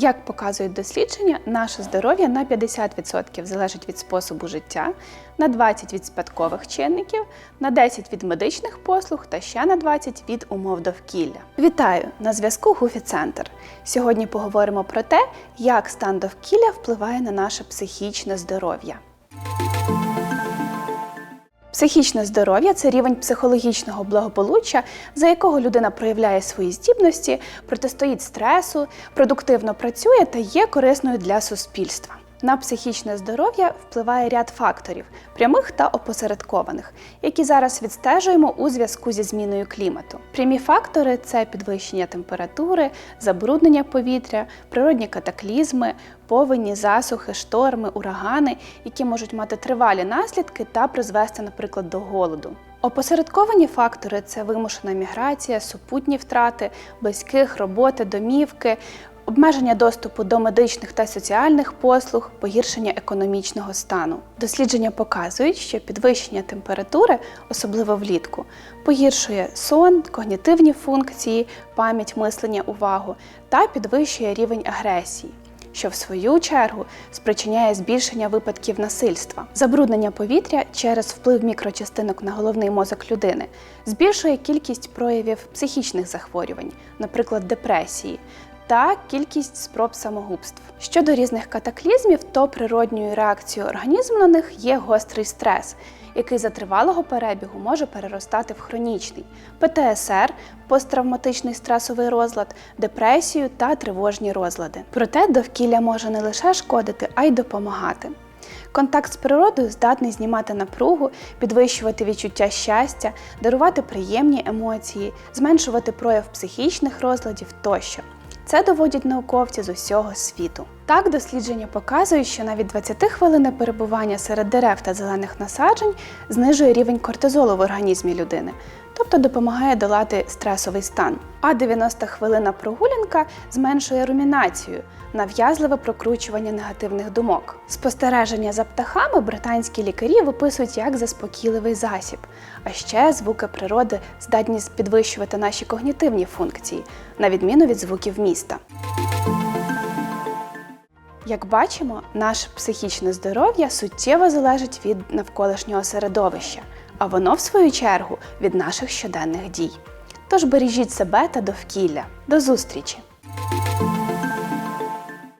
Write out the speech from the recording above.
Як показують дослідження, наше здоров'я на 50% залежить від способу життя, на 20% від спадкових чинників, на 10% від медичних послуг та ще на 20% від умов довкілля. Вітаю! На зв'язку Гуфі Центр. Сьогодні поговоримо про те, як стан довкілля впливає на наше психічне здоров'я. Психічне здоров'я це рівень психологічного благополуччя, за якого людина проявляє свої здібності, протистоїть стресу, продуктивно працює та є корисною для суспільства. На психічне здоров'я впливає ряд факторів, прямих та опосередкованих, які зараз відстежуємо у зв'язку зі зміною клімату. Прямі фактори це підвищення температури, забруднення повітря, природні катаклізми, повені, засухи, шторми, урагани, які можуть мати тривалі наслідки та призвести, наприклад, до голоду. Опосередковані фактори це вимушена міграція, супутні втрати, близьких, роботи, домівки, обмеження доступу до медичних та соціальних послуг, погіршення економічного стану. Дослідження показують, що підвищення температури, особливо влітку, погіршує сон, когнітивні функції, пам'ять мислення, увагу та підвищує рівень агресії що в свою чергу спричиняє збільшення випадків насильства. Забруднення повітря через вплив мікрочастинок на головний мозок людини збільшує кількість проявів психічних захворювань, наприклад, депресії. Та кількість спроб самогубств. Щодо різних катаклізмів, то природньою реакцією організму на них є гострий стрес, який за тривалого перебігу може переростати в хронічний ПТСР, посттравматичний стресовий розлад, депресію та тривожні розлади. Проте довкілля може не лише шкодити, а й допомагати. Контакт з природою здатний знімати напругу, підвищувати відчуття щастя, дарувати приємні емоції, зменшувати прояв психічних розладів тощо. Це доводять науковці з усього світу. Так, дослідження показують, що навіть 20 хвилин перебування серед дерев та зелених насаджень знижує рівень кортизолу в організмі людини, тобто допомагає долати стресовий стан. А 90 хвилина прогулянка зменшує румінацію, нав'язливе прокручування негативних думок. Спостереження за птахами британські лікарі виписують як заспокійливий засіб, а ще звуки природи здатні підвищувати наші когнітивні функції, на відміну від звуків міста. Як бачимо, наше психічне здоров'я суттєво залежить від навколишнього середовища, а воно, в свою чергу, від наших щоденних дій. Тож бережіть себе та довкілля. До зустрічі!